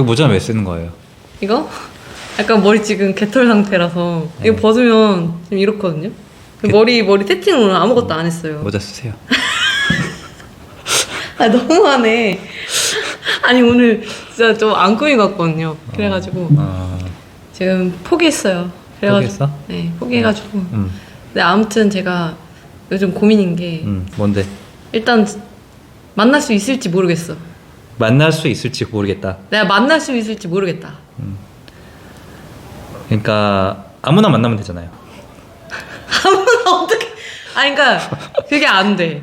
그 모자는 왜 쓰는 거예요? 이거? 약간 머리 지금 개털 상태라서 네. 이거 벗으면 좀 이렇거든요. 머리 머리 세팅을 오늘 아무것도 안 했어요. 모자 쓰세요. 아 너무하네. 아니 오늘 진짜 좀 안 꾸미고 왔거든요. 그래가지고 아, 지금 포기했어요. 그래가지고 포기했어? 네 포기해가지고. 음, 근데 아무튼 제가 요즘 고민인 게 음, 뭔데? 일단 만날 수 있을지 모르겠어. 만날 수 있을지 모르겠다. 내가 만날 수 있을지 모르겠다. 그러니까 아무나 만나면 되잖아요. 어떻게? 아니 그러니까 그게 안 돼.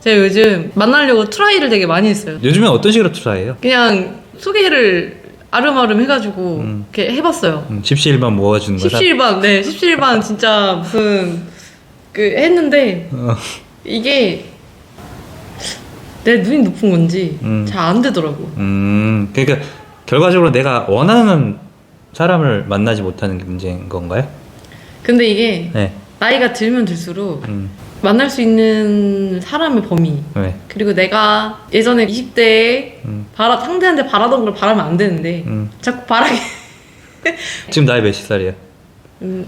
제가 요즘 만나려고 트라이를 되게 많이 했어요. 요즘에 어떤 식으로 트라이해요? 그냥 소개를 아름아름 해가지고 음. 이렇게 해봤어요. 음, 집시일반 모아주는 거다. 십시일반, 네, 십시일반 진짜 무슨 그 했는데 어, 이게 내 눈이 높은 건지 음. 잘 안 되더라고. 음, 그러니까 결과적으로 내가 원하는 사람을 만나지 못하는 게 문제인 건가요? 근데 이게 네. 나이가 들면 들수록 음, 만날 수 있는 사람의 범위 네. 그리고 내가 예전에 20대에 음, 바라 상대한테 바라던 걸 바라면 안 되는데 음. 자꾸 바라게 지금 나이 몇십 살이에요? 음.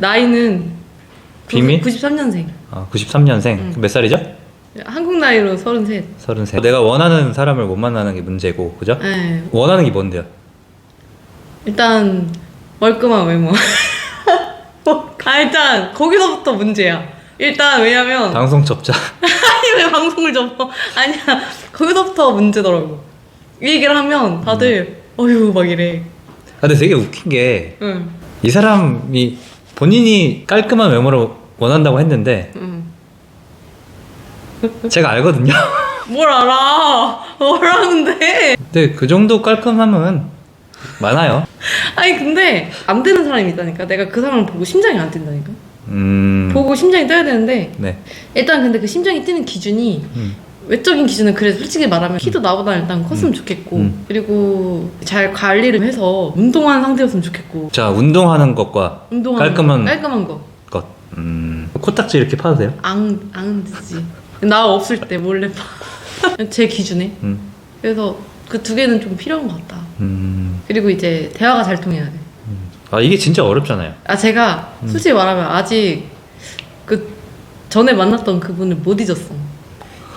나이는 비밀? 93년생 아, 93년생. 음. 몇 살이죠? 한국 나이로 33 33. 내가 원하는 사람을 못 만나는 게 문제고, 그죠? 네. 원하는 게 뭔데요? 일단 멀끔한 외모 아 일단 거기서부터 문제야 일단 왜냐면 방송 접자. 아니 왜 방송을 접어 아니야 거기서부터 문제더라고 이 얘기를 하면 다들 어휴 막 이래 아, 근데 되게 웃긴 게, 응, 이 사람이 본인이 깔끔한 외모를 원한다고 했는데, 응. 제가 알거든요. 뭘 알아 뭘 아는데 근데 그 정도 깔끔함은 많아요. 아니 근데 안 되는 사람이 있다니까 내가 그 사람을 보고 심장이 안 뛴다니까 음. 보고 심장이 뛰어야 되는데 네. 일단 근데 그 심장이 뛰는 기준이 음. 외적인 기준은 그래도 솔직히 말하면 키도 나보다 일단 컸으면 좋겠고 음. 그리고 잘 관리를 해서 운동한 상태였으면 좋겠고 자, 운동하는 것과 운동하는 깔끔한 거, 깔끔한 거 것. 음. 코딱지 이렇게 파도 돼요? 앙, 앙 드지 나 없을 때 몰래 봐제 기준에 음. 그래서 그 두 개는 좀 필요한 것 같다 음. 그리고 이제 대화가 잘 통해야 돼 아, 이게 진짜 어렵잖아요. 아 제가 음. 솔직히 말하면 아직 그 전에 만났던 그분을 못 잊었어.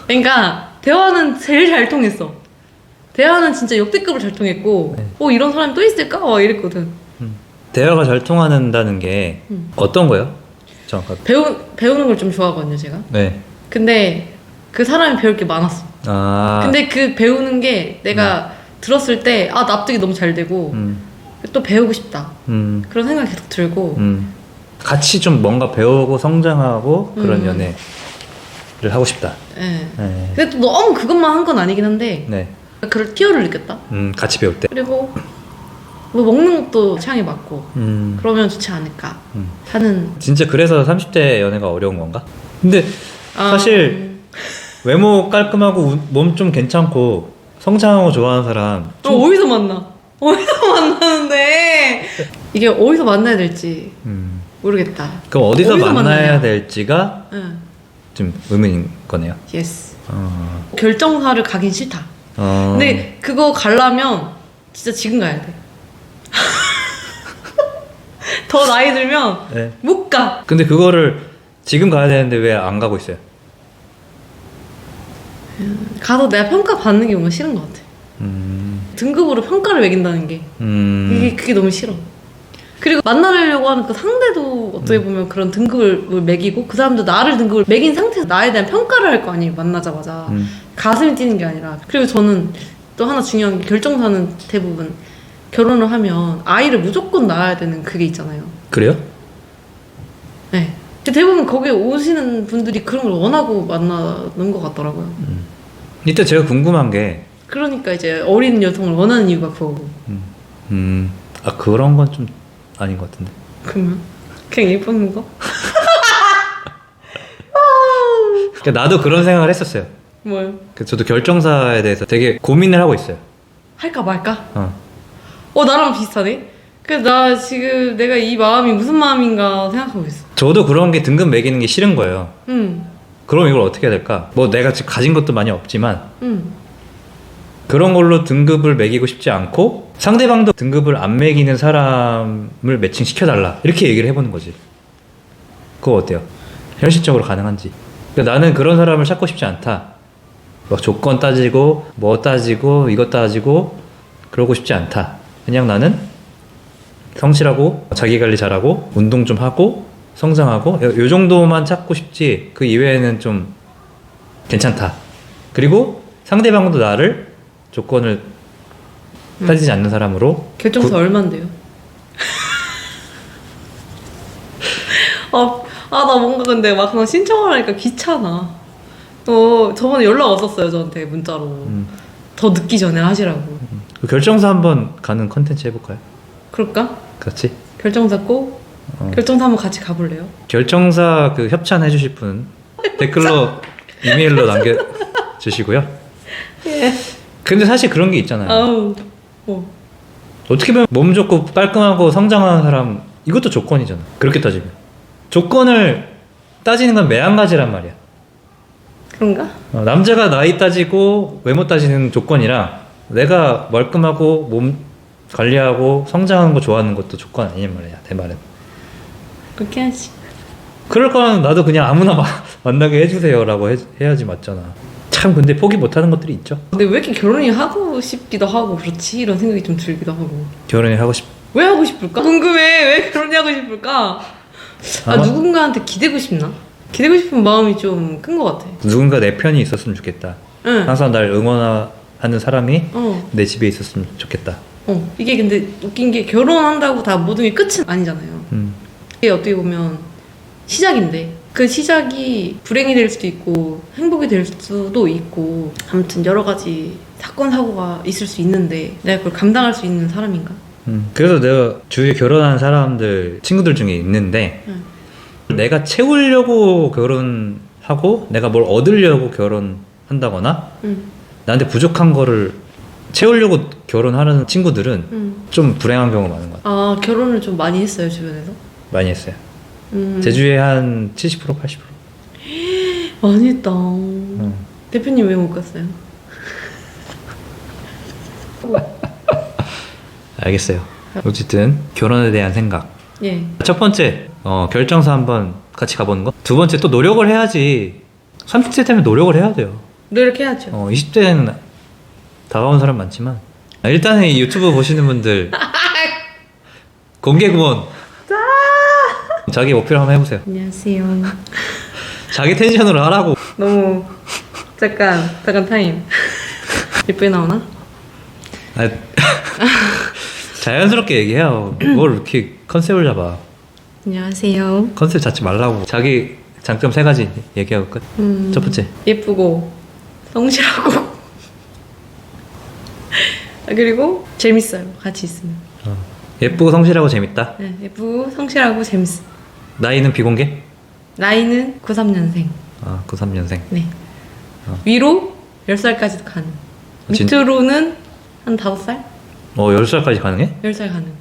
그러니까 대화는 제일 잘 통했어. 대화는 진짜 역대급으로 잘 통했고, 네. 어 이런 사람이 또 있을까? 막 이랬거든. 대화가 잘 통하는다는 게 음. 어떤 거예요? 정확하게. 배우 배우는 걸 좀 좋아하거든요, 제가. 네. 근데 그 사람이 배울 게 많았어. 아. 근데 그 배우는 게 내가 들었을 때 아 납득이 너무 잘 되고 음. 또 배우고 싶다 음. 그런 생각이 계속 들고 음. 같이 좀 뭔가 배우고 성장하고 그런 음. 연애 를 하고 싶다. 예. 네. 근데 또 너무 그것만 한 건 아니긴 한데 네. 그럴 티어를 느꼈다. 음, 같이 배울 때. 그리고 뭐 먹는 것도 취향이 맞고 음. 그러면 좋지 않을까 음. 하는 진짜 그래서 30대 연애가 어려운 건가? 근데 아, 사실 외모 깔끔하고 몸 좀 괜찮고 성장하고 좋아하는 사람 어, 어디서 만나? 어디서 만나는데 이게 어디서 만나야 될지 음. 모르겠다. 그럼 어디서, 어디서 만나야 만나냐? 될지가 응, 좀 의문인 거네요. 예스. 어. 결정사를 가긴 싫다. 어. 근데 그거 가려면 진짜 지금 가야 돼. 더 나이 들면 네. 못 가. 근데 그거를 지금 가야 되는데 왜 안 가고 있어요? 가서 내가 평가 받는 게 뭔가 싫은 것 같아. 음. 등급으로 평가를 매긴다는 게 음. 이게 그게 너무 싫어. 그리고 만나려고 하는 그 상대도 어떻게 보면 그런 등급을 매기고 그 사람도 나를 등급을 매긴 상태에서 나에 대한 평가를 할 거 아니에요 만나자마자 음. 가슴이 뛰는 게 아니라 그리고 저는 또 하나 중요한 게 결정사는 대부분 결혼을 하면 아이를 무조건 낳아야 되는 그게 있잖아요. 그래요? 네. 근데 대부분 거기에 오시는 분들이 그런 걸 원하고 만나는 것 같더라고요. 이때 제가 궁금한 게 그러니까 이제 어린 여성을 원하는 이유가 그거고. 음. 음. 아 그런 건 좀 아닌 것 같은데. 그러면 그냥 예쁘는 거? 그러니까 나도 그런 생각을 했었어요. 뭐요? 그 저도 결정사에 대해서 되게 고민을 하고 있어요. 할까 말까? 어. 어 나랑 비슷하네. 그래서 나 지금 내가 이 마음이 무슨 마음인가 생각하고 있어. 저도 그런 게 등급 매기는 게 싫은 거예요. 응. 그럼 이걸 어떻게 해야 될까? 뭐 내가 지금 가진 것도 많이 없지만 응. 그런 걸로 등급을 매기고 싶지 않고 상대방도 등급을 안 매기는 사람을 매칭시켜달라. 이렇게 얘기를 해보는 거지. 그거 어때요? 현실적으로 가능한지. 그러니까 나는 그런 사람을 찾고 싶지 않다. 막 조건 따지고 뭐 따지고 이것 따지고 그러고 싶지 않다. 그냥 나는 성실하고 자기 관리 잘하고 운동 좀 하고 성장하고 요, 요 정도만 찾고 싶지. 그 이외에는 좀 괜찮다. 그리고 상대방도 나를 조건을 따지지 않는 사람으로 결정서 얼만데요? 아, 아, 나 뭔가 근데 막상 신청을 하니까 귀찮아. 어, 저번에 연락 왔었어요, 저한테 문자로. 음, 더 늦기 전에 하시라고. 그 결정사 한번 가는 컨텐츠 해볼까요? 그럴까? 같이 결정사 꼭? 어. 결정사 한번 같이 가볼래요? 결정사 그 협찬 해 주실 분 댓글로 이메일로 남겨 주시고요. 예. 근데 사실 그런 게 있잖아요. 아우, 어. 어떻게 보면 몸 좋고 깔끔하고 성장하는 사람 이것도 조건이잖아. 그렇게 따지면 조건을 따지는 건 매한가지란 말이야. 그런가? 어, 남자가 나이 따지고 외모 따지는 조건이랑 내가 멀끔하고 몸 관리하고 성장하는 거 좋아하는 것도 조건 아니란 말이야. 내 말은. 그렇게 하지. 그럴 거면 나도 그냥 아무나 마- 만나게 해주세요라고 해, 해야지 맞잖아. 참 근데 포기 못하는 것들이 있죠. 근데 왜 이렇게 결혼이 하고 싶기도 하고 그렇지? 이런 생각이 좀 들기도 하고. 결혼이 하고 싶. 왜 하고 싶을까? 궁금해. 왜 결혼이 하고 싶을까? 아, 아마- 누군가한테 기대고 싶나? 기대고 싶은 마음이 좀 큰 것 같아. 누군가 내 편이 있었으면 좋겠다. 응. 항상 날 응원하는 사람이 어. 내 집에 있었으면 좋겠다. 어. 이게 근데 웃긴 게 결혼한다고 다 모든 게 끝은 아니잖아요. 음. 이게 어떻게 보면 시작인데 그 시작이 불행이 될 수도 있고 행복이 될 수도 있고 아무튼 여러 가지 사건 사고가 있을 수 있는데 내가 그걸 감당할 수 있는 사람인가? 음. 그래서 내가 주위에 결혼한 사람들 친구들 중에 있는데 응. 내가 채우려고 결혼하고 내가 뭘 얻으려고 결혼한다거나 응. 나한테 부족한 거를 채우려고 결혼하는 친구들은 응. 좀 불행한 경우가 많은 것 같아. 아 결혼을 좀 많이 했어요 주변에서? 많이 했어요. 음. 제 주위에 한 70% 80%. 많이 했다. 음. 대표님 왜 못 갔어요? 알겠어요. 어쨌든 결혼에 대한 생각. 예. 첫 번째 어, 결정사 한번 같이 가보는 거. 두 번째 또 노력을 해야지. 30대 되면 노력을 해야 돼요. 노력해야죠. 어, 20대는 다가온 사람 많지만 아, 일단은 이 유튜브 보시는 분들 공개 구원 자기 목표를 한번 해보세요. 안녕하세요. 자기 텐션으로 하라고. 너무 잠깐 잠깐 타임. 예쁘게 나오나? 아, 자연스럽게 얘기해요. 뭘 이렇게 컨셉을 잡아. 안녕하세요. 컨셉 잡지 말라고. 자기 장점 세 가지 얘기하고 끝. 음, 첫 번째. 예쁘고 성실하고 아, 그리고 재밌어요. 같이 있으면. 어. 예쁘고 성실하고 재밌다. 네, 예쁘고 성실하고 재밌어. 나이는 비공개? 나이는 93년생. 아, 93년생. 네. 어. 위로 10살까지도 가능. 어, 진- 밑으로는 한 5살? 어, 10살까지 가능해? 10살 가능.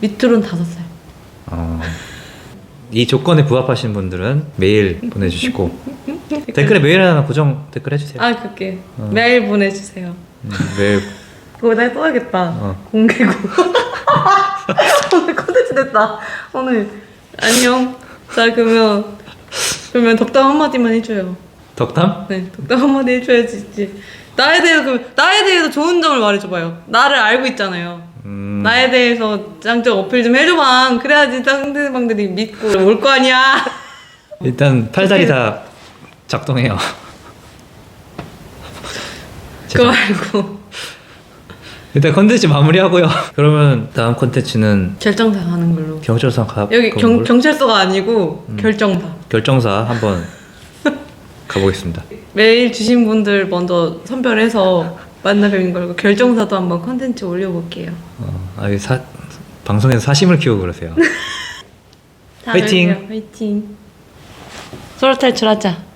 밑으로는 5살. 어. 이 조건에 부합하신 분들은 메일 보내주시고 댓글에 메일 하나 고정 댓글 해주세요. 아, 그렇게. 어. 메일 보내주세요. 음, 메일 그거 내가 써야겠다. 어. 공개고. 오늘 컨텐츠 됐다. 오늘. 안녕. 자, 그러면, 그러면 덕담 한마디만 해줘요. 덕담? 네, 덕담 한마디 해줘야지. 이제. 나에 대해서, 그럼, 나에 대해서 좋은 점을 말해줘봐요. 나를 알고 있잖아요. 음, 나에 대해서 장점 어필 좀 해줘봐. 그래야지 상대방들이 믿고 올 거 아니야. 일단 팔다리 다 작동해요. 그거 말고. 일단 컨텐츠 마무리하고요. 그러면 다음 컨텐츠는 결정사 가는 걸로. 경찰서 가 여기 경, 경찰서가 아니고 결정사. 결정사 한번 가보겠습니다. 메일 주신 분들 먼저 선별해서 만나 뵙는 걸고 결정사도 한번 컨텐츠 올려볼게요. 어, 아, 이게 사, 방송에서 사심을 키우고 그러세요. 화이팅! 화이팅! 소로 탈출하자.